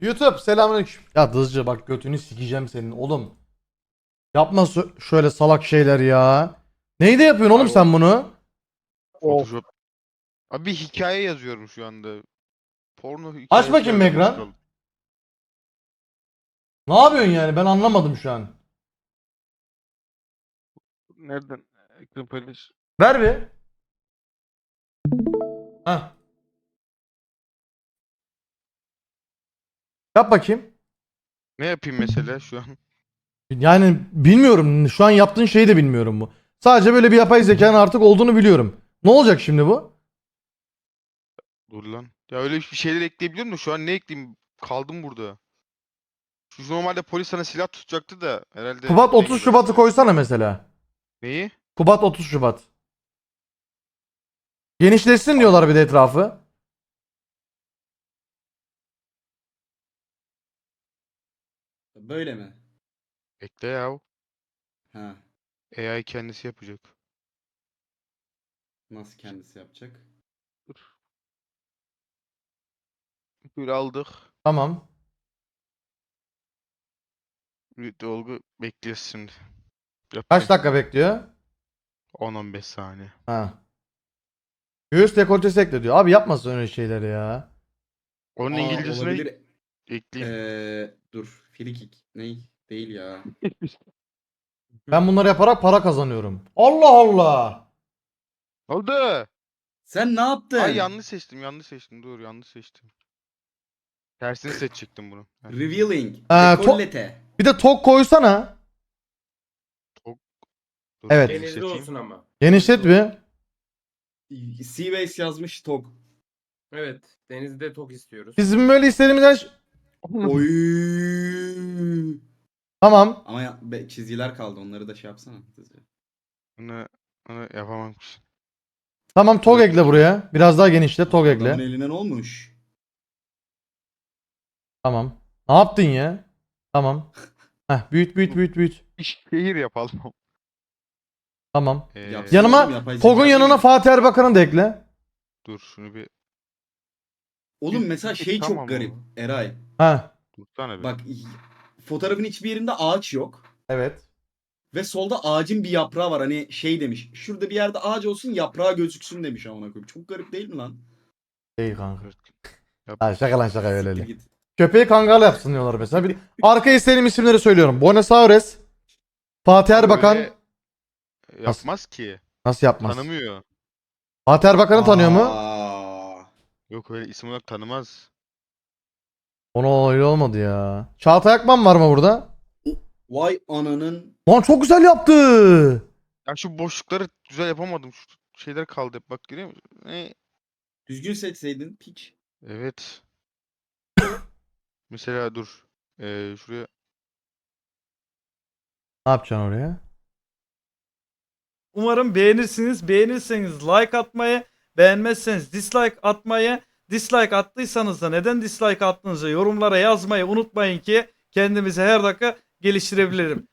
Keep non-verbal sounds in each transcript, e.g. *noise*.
YouTube selamünaleyküm. Ya Dızcı bak götünü sikeceğim senin oğlum. Yapma sö- şöyle salak şeyler ya. Neyde yapıyorsun oğlum Abi sen bunu? Photoshop. Abi bir hikaye yazıyorum şu anda. Porno hikayesi Aç bakayım yazmaya ekran. Ne yapıyorsun yani ben anlamadım şu an. Nereden? Ekran paylaş. Ver bir. Heh. Yap bakayım. Ne yapayım mesela şu an? Yani bilmiyorum. Şu an yaptığın şeyi de bilmiyorum bu. Sadece böyle bir yapay zekanın artık olduğunu biliyorum. Ne olacak şimdi bu? Dur lan. Ya öyle bir şeyler ekleyebiliyorum da şu an ne ekleyeyim? Kaldım burada. Şu normalde polis sana silah tutacaktı da herhalde. Kubat ne 30 gibi- Şubat'ı koysana mesela. Neyi? Kubat 30 Şubat. Genişlesin diyorlar bir de etrafı. Böyle mi? Ekle ya. Ha. AI kendisi yapacak. Nasıl kendisi yapacak? Dur. Böyle aldık. Tamam. Bir dolgu bekliyoruz şimdi. Yap Kaç dakika bekliyor? 10-15 saniye. Ha. Göğüs dekoltesi ekle diyor. Abi yapmasın öyle şeyleri ya. Onun Aa, İngilizcesine olabilir. ekleyeyim. Ee, dur. Filikik. Ney? Değil ya. *laughs* Ben bunları yaparak para kazanıyorum. Allah Allah. Oldu. Sen ne yaptın? Ay yanlış seçtim, yanlış seçtim. Dur, yanlış seçtim. Tersini seçecektim bunu. Revealing. Ee, Dekollete. Bir de tok koysana. dur, Evet. yanlış Denizli olsun ama. Genişlet bir. Seabase yazmış Tog. Evet. Denizde tok istiyoruz. Bizim böyle istediğimizden... ş- Oy. *laughs* Tamam. Ama ya, be- çizgiler kaldı. Onları da şey yapsana. hızlıca. Bunu, bunu yapamam. Tamam tok ekle buraya. Biraz daha genişle tok Adamın ekle. eline ne olmuş? Tamam. Ne yaptın ya? Tamam. *laughs* Heh, büyüt büyüt büyüt büyüt. Bir şehir yapalım. Tamam. Ee, Yapsana Yanıma oğlum, yapay Tog'un zeka yanına değil. Fatih Erbakan'ı da ekle. dur şunu bir Oğlum mesela şey Tamam çok garip. oğlum. Eray. Ha. Bak fotoğrafın hiçbir yerinde ağaç yok. Evet. Ve solda ağacın bir yaprağı var. Hani şey demiş. Şurada bir yerde ağaç olsun yaprağı gözüksün demiş amına koyayım. Çok garip değil mi lan? Değil kanka. Ha, şaka lan şaka öyle Siktir öyle. git. Köpeği kangal yapsın diyorlar mesela. Bir, arka istediğim isimleri söylüyorum. Buenos Aires. Fatih Erbakan. Öyle Yapmaz ki. Nasıl yapmaz? Tanımıyor. Fatih Erbakan'ı tanıyor mu? Aa. Yok öyle isim olarak tanımaz. Onu öyle olmadı ya. Çağatay Akman var mı burada? Vay ananın. Lan çok güzel yaptı. Ya şu boşlukları güzel yapamadım. Şu şeyler kaldı hep bak görüyor musun? Ne? Düzgün seçseydin piç. Evet. *coughs* Mesela dur. Ee, şuraya Ne yapacaksın oraya? Umarım beğenirsiniz. Beğenirseniz like atmayı, beğenmezseniz dislike atmayı, dislike attıysanız da neden dislike attığınızı yorumlara yazmayı unutmayın ki kendimizi her dakika geliştirebilirim.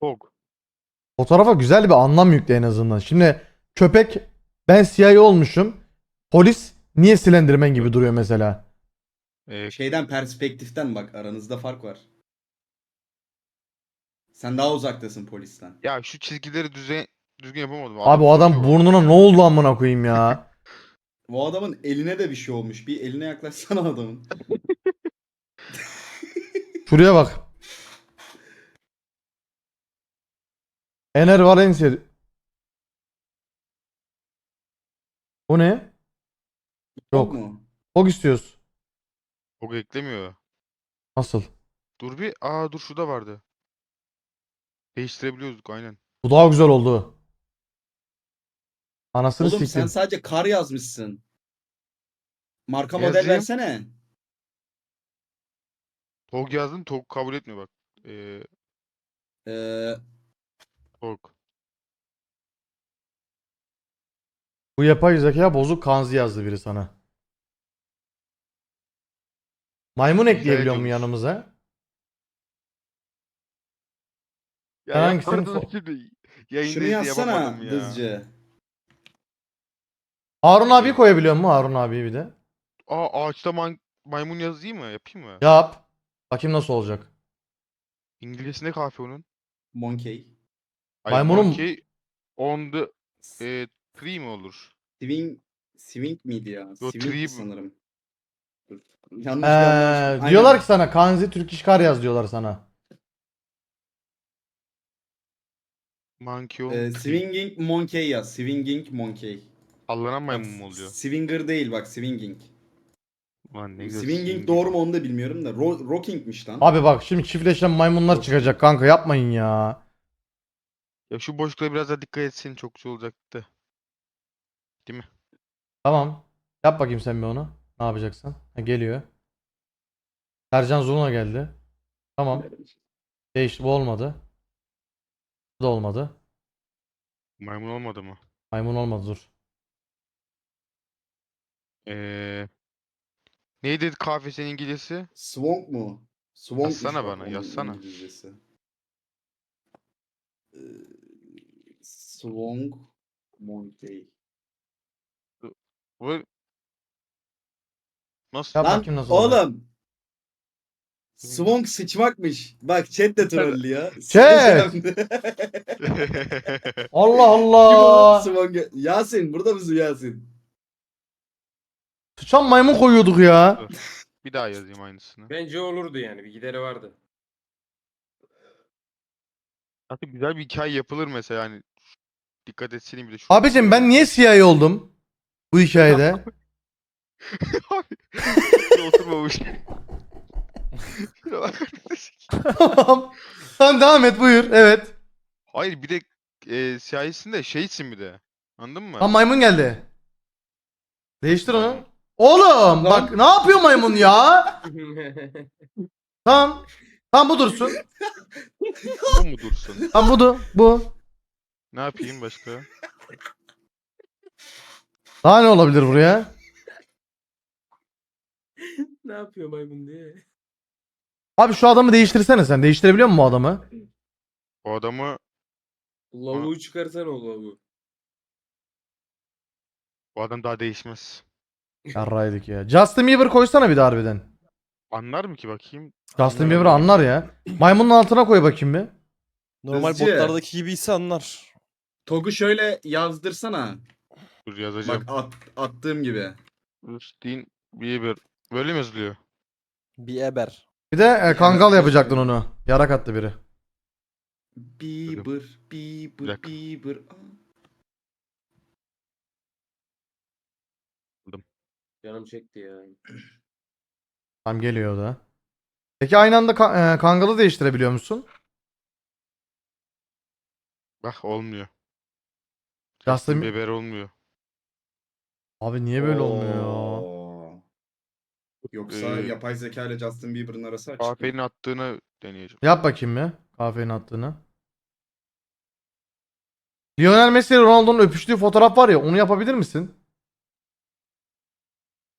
Fog. Fotoğrafa güzel bir anlam yükle en azından. Şimdi köpek ben CIA olmuşum. Polis niye Slenderman gibi duruyor mesela? Ee, Şeyden perspektiften bak aranızda fark var. Sen daha uzaktasın polisten. ya şu çizgileri düzen düzgün yapamadım. Abi o adam burnuna ne oldu amına koyayım ya? Bu adamın eline de bir şey olmuş. Bir eline yaklaşsana adamın. *laughs* Şuraya bak. Ener Valencia. Bu ne? Yok. mu? Fog istiyoruz. Fog eklemiyor. Nasıl? Dur bir. Aa dur şurada vardı. Değiştirebiliyorduk aynen. Bu daha güzel oldu. Anasını Oğlum sen siktim. sadece kar yazmışsın. Marka model Yazayım. versene. Tog yazdım. Tog kabul etmiyor bak. Ee, Ee, Tog. Bu yapay zeka bozuk kanzi yazdı biri sana. Maymun ekleyebiliyor mu yanımıza? Ya Sen hangisini yapardım fo- şimdi. Yayındayız şunu diye yazsana ya. hızcı. Harun abi koyabiliyor mu Harun abi bir de? Aa ağaçta man- maymun yazayım mı? Yapayım mı? Yap. Bakayım nasıl olacak. İngilizcesi ne kafe onun? Monkey. Ay, Maymunun- monkey on the e, tree mi olur? Swing Swing miydi ya? Yo, Swing tree- sanırım. Dur. Yanlış Ee, yanlış. diyorlar ki sana Kanzi Türk İş Kar yaz diyorlar sana. Monkey on Ee, swinging Monkey ya. Swinging Monkey. Sallanan maymun mu oluyor? Swinger değil bak swinging. Lan ne güzel swinging doğru mu onu da bilmiyorum da. Ro- rockingmiş lan. Abi bak şimdi çiftleşen maymunlar çıkacak kanka yapmayın ya. Ya şu boşluklara biraz daha dikkat etsin çok güzel olacaktı. Tamam. Yap bakayım sen bir onu. Ne yapacaksın? Ha, geliyor. Sercan Zurna geldi. Tamam. Değişti. Bu olmadı. Bu da olmadı. Maymun olmadı mı? Maymun olmadı dur. Ee, neydi kafesin İngilizcesi? Swong mu? Swong Yazsana bana, yazsana. İngilizcesi. Ee, Monkey. Bu Nasıl? Yap Lan bakayım nasıl oğlum. Swong sıçmakmış. Bak chat de trollüyor. *laughs* Chat! *laughs* Allah Allah. Swong Yasin burada mısın Yasin? Sıçan maymun koyuyorduk ya. Bir daha yazayım aynısını. Bence olurdu yani. Bir gideri vardı. Hatta güzel bir hikaye yapılır mesela yani. Dikkat etsene bir de şu. Abicim ben niye CIA oldum? Bu hikayede. *laughs* Abi. Oturmamış. *laughs* Tamam. Sen devam et buyur. Evet. Hayır bir de e, siyahısında şeysin bir de. Anladın mı? Tam maymun geldi. Değiştir onu. Oğlum bak ne yapıyor maymun ya? *laughs* Tamam. Tamam bu dursun. Bu mu dursun? Tamam bu bu. Ne yapayım başka? Daha ne olabilir buraya? *laughs* ne yapıyor maymun diye. Abi şu adamı değiştirsene sen. Değiştirebiliyor musun bu adamı? O adamı Lavuğu çıkarsana o lavuğu. o adam daha değişmez. Yarraydık ya. Justin Bieber koysana bir de harbiden. Anlar mı ki bakayım? Justin Bieber anlar ya. Maymunun altına koy bakayım bir. Normal Hızcı. botlardaki gibi ise anlar. Tog'u şöyle yazdırsana. Dur yazacağım. Bak at, attığım gibi. Justin Bieber. Böyle mi yazılıyor? Bir eber. Bir de e, kangal yapacaktın onu. Yarak attı biri. Bieber, Bieber, dakika. Bieber. Canım çekti ya. Tam geliyor o da. Peki aynı anda ka- e, kangalı değiştirebiliyor musun? Bak olmuyor. Justin Justin Bieber olmuyor. Abi niye böyle olmuyor ya? Oo. Yoksa Ee, yapay zeka ile Justin Bieber'ın arası açık. mı? Kahvenin attığını deneyeceğim. Yap bakayım bir. Kafein attığını. Lionel Messi ile Ronaldo'nun öpüştüğü fotoğraf var ya onu yapabilir misin?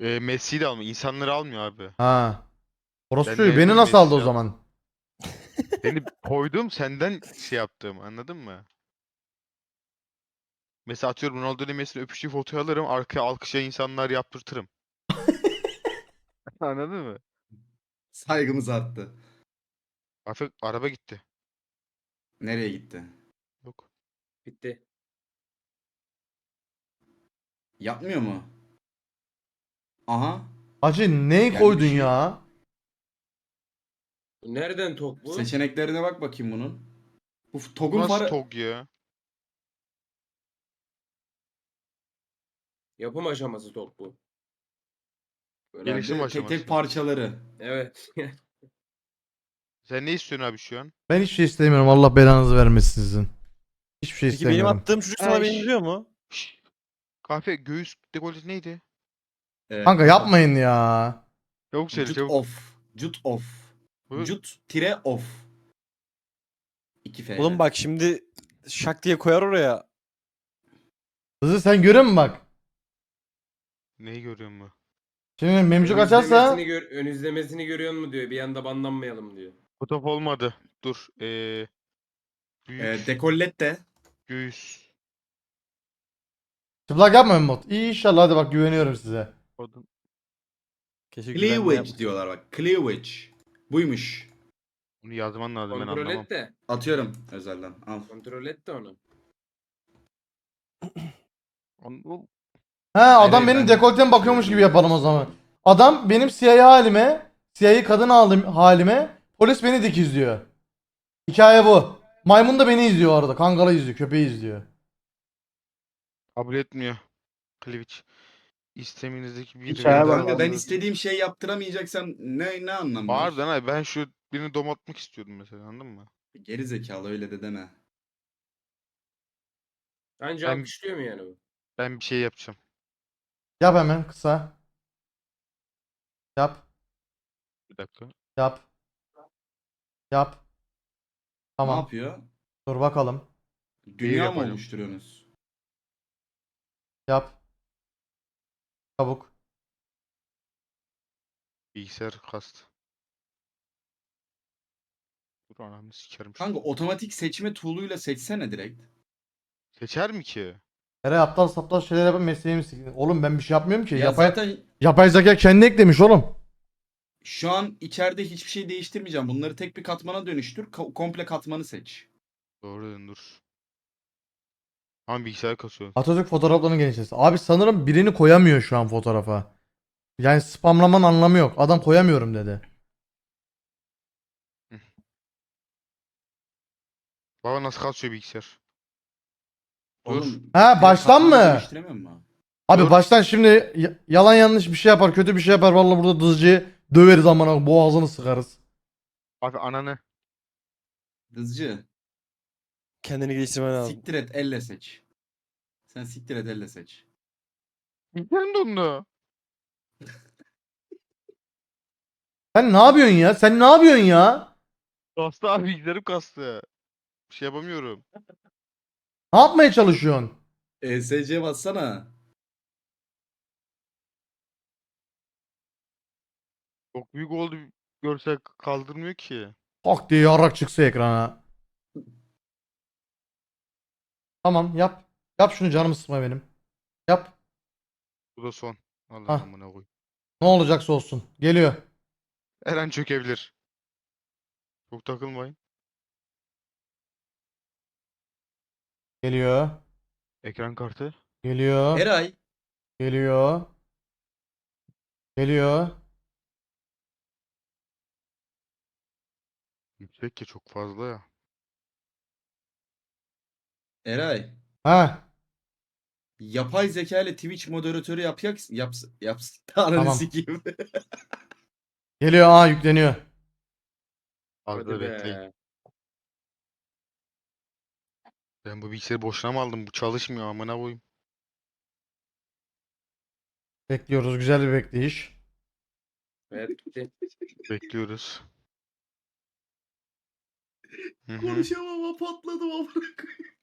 Ee, Messi'yi de almıyor. İnsanları almıyor abi. Ha. Orospu Ben çocuğu beni nasıl aldı o zaman? *laughs* Seni koydum senden şey yaptım. Anladın mı? Mesela atıyorum Ronaldo ile Messi'nin öpüştüğü fotoğrafı alırım. Arkaya alkışlayan insanlar yaptırtırım. *laughs* Anladın mı? Saygımız arttı. Afek araba gitti. Nereye gitti? Yok. Bitti. Yapmıyor mu? Aha. Hacı ne Yani koydun ya? Nereden tok bu? Seçeneklerine bak bakayım bunun. Bu Bu Tog'un Nasıl farı... tog ya? Yapım aşaması tok bu. Herhalde Gelişim tek aşaması. tek parçaları. Evet. *laughs* Sen ne istiyorsun abi şu an? Ben hiçbir şey istemiyorum. Allah belanızı vermesin sizin. Hiçbir şey Peki benim istemiyorum. attığım çocuk sana Ay. benziyor mu? Kahve göğüs dekoltesi neydi? Ee, Kanka yapmayın ya. Çabuk söyle Jut çabuk. off. Jut off. Bu- Jut tire off. 2 F. Oğlum bak şimdi şak diye koyar oraya. Kızı sen görüyor musun bak? Neyi görüyor mu? Şimdi memcuk açarsa izlemesini, gör, ön izlemesini görüyor mu diyor. Bir anda banlanmayalım diyor. Fotoğraf olmadı. Dur. Ee, büyük Ee, dekollet de. göğüs. çıplak yapmayın mod. İyi inşallah hadi bak güveniyorum size. Keşke güvenli Cleavage diyorlar bak. Cleavage. Buymuş. Bunu yazman lazım ben Kontrol anlamam. et de. Atıyorum özelden. Al. Kontrol et de onu. Onu- He adam Evet, benim ben- dekoltem bakıyormuş gibi yapalım o zaman. Adam benim CIA halime, CIA kadın halim, halime, polis beni dik izliyor. Hikaye bu. Maymun da beni izliyor arada. Kangalı izliyor, köpeği izliyor. Kabul etmiyor. Kliviç. İsteminizdeki bir Hikaye. Kanka ben istediğim şey yaptıramayacaksam ne ne anlamı var? Harbiden abi ben şu birini domatmak istiyordum mesela anladın mı? Geri zekalı öyle de deme. Bence Ben- alkışlıyor mu yani bu? Ben bir şey yapacağım. Yap hemen kısa. Yap, Bir dakika. yap. Yap. Ne Tamam. yapıyor? Dur bakalım. Dünya mı yapacağım. oluşturuyorsunuz? Yap. Çabuk. Bilgisayar kast. Dur anamı sikerim. şu- Kanka otomatik seçme tool'uyla seçsene direkt. Seçer mi ki? Her aptal saptal şeyler yapıp mesleğimi sikeyim. Oğlum ben bir şey yapmıyorum ki. Ya yapay, zaten yapay zeka kendi eklemiş oğlum. şu an içeride hiçbir şey değiştirmeyeceğim. Bunları tek bir katmana dönüştür. Ko- komple katmanı seç. Doğru dedin dur. Ama bilgisayar kasıyor. Atatürk fotoğraflarını genişlesin. Abi sanırım birini koyamıyor şu an fotoğrafa. Yani spamlamanın anlamı yok. Adam koyamıyorum dedi. *laughs* Baba nasıl kasıyor bilgisayar? Dur. Oğlum, Ha, baştan mı? dönüştüremiyor musun? Abi Dur. baştan şimdi y- yalan yanlış bir şey yapar, kötü bir şey yapar. Vallahi burada dızcıyı döveriz amına boğazını sıkarız. Abi ananı. Dızcı. Kendini geliştirmen lazım. Siktir et elle seç. Sen siktir et elle seç. Dondu. *laughs* Sen ne yapıyorsun ya? Sen ne yapıyorsun ya? Kastı abi bilgisayarım kastı. Bir şey yapamıyorum. Ne yapmaya çalışıyorsun? ESC bassana. Çok büyük oldu görsel kaldırmıyor ki. Tak diye yarak çıksa ekrana. Tamam yap. Yap şunu canımı sıkma benim. Yap. Bu da son. Allah Hah. amına koy. Ne olacaksa olsun. Geliyor. Her an çökebilir. Çok takılmayın. Geliyor. Ekran kartı. Geliyor. Eray. Geliyor. Geliyor. Yüksek ki çok fazla ya. Eray. Ha. Yapay zeka ile Twitch moderatörü yapacaksın. Yaps, yaps. *laughs* Tamam. sikeyim. *laughs* Geliyor. Aa yükleniyor. Hadi bekleyin. be. Ben bu bilgisayarı boşuna mı aldım? Bu çalışmıyor amına koyayım. Bekliyoruz. Güzel bir bekleyiş. Evet. *laughs* Bekliyoruz. Hı hı. Konuşamam patladım amına koyayım.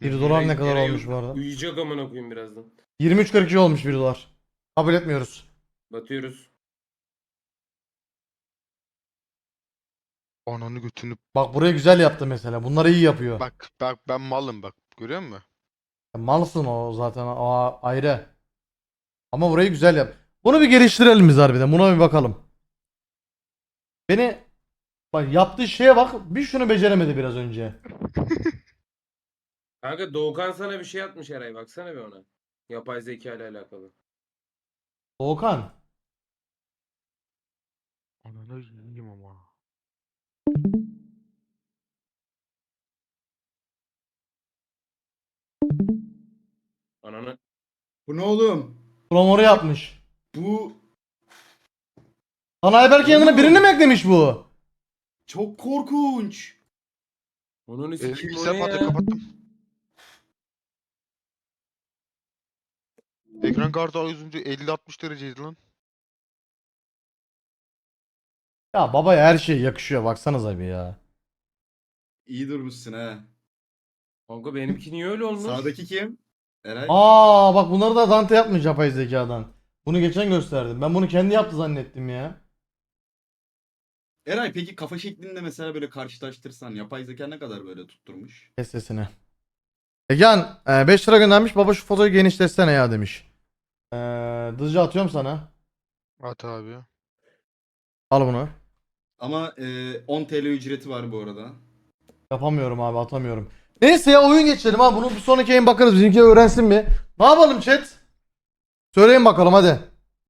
1 Hı. dolar ne kadar olmuş bu arada? Uyuyacak amına koyayım birazdan. 23.42 olmuş 1 dolar. Kabul etmiyoruz. Batıyoruz. Ananı götünü. Bak burayı güzel yaptı mesela. Bunları iyi yapıyor. Bak bak ben malım bak. Görüyor musun? Malsın o zaten o ayrı. Ama burayı güzel yap. Bunu bir geliştirelim biz harbiden. Buna bir bakalım. Beni bak yaptığı şeye bak. Bir şunu beceremedi biraz önce. *laughs* Kanka Doğukan sana bir şey atmış Eray baksana bir ona. Yapay zeka ile alakalı. Doğukan. Ananı yiyeyim ama. Ananı. Bu ne oğlum? Promoro yapmış. Bu Lan Ayberk'in yanına birini mi eklemiş bu? çok korkunç. Onun Ee, ismi o bilgisayar ne patladı ya? kapattım. Ekran kartı uzunca 50-60 dereceydi lan. Ya babaya her şey yakışıyor baksanıza bir ya. İyi durmuşsun ha. Kanka benimki niye öyle olmuş? Sağdaki kim? Eray. Aa bak bunları da Dante yapmış yapay zekadan. Bunu geçen gösterdim. Ben bunu kendi yaptı zannettim ya. Eray peki kafa şeklinde mesela böyle karşılaştırsan yapay zeka ne kadar böyle tutturmuş? Kes sesini. Egehan 5 lira göndermiş. Baba şu fotoyu genişletsene ya demiş. Ee, Dızcı atıyorum sana. At abi. Al bunu. Ama e, 10 TL ücreti var bu arada. Yapamıyorum abi atamıyorum. Neyse ya oyun geçelim ha. Bunu bir sonraki yayın bakarız. Bizimki öğrensin bir. Ne yapalım chat? Söyleyin bakalım hadi.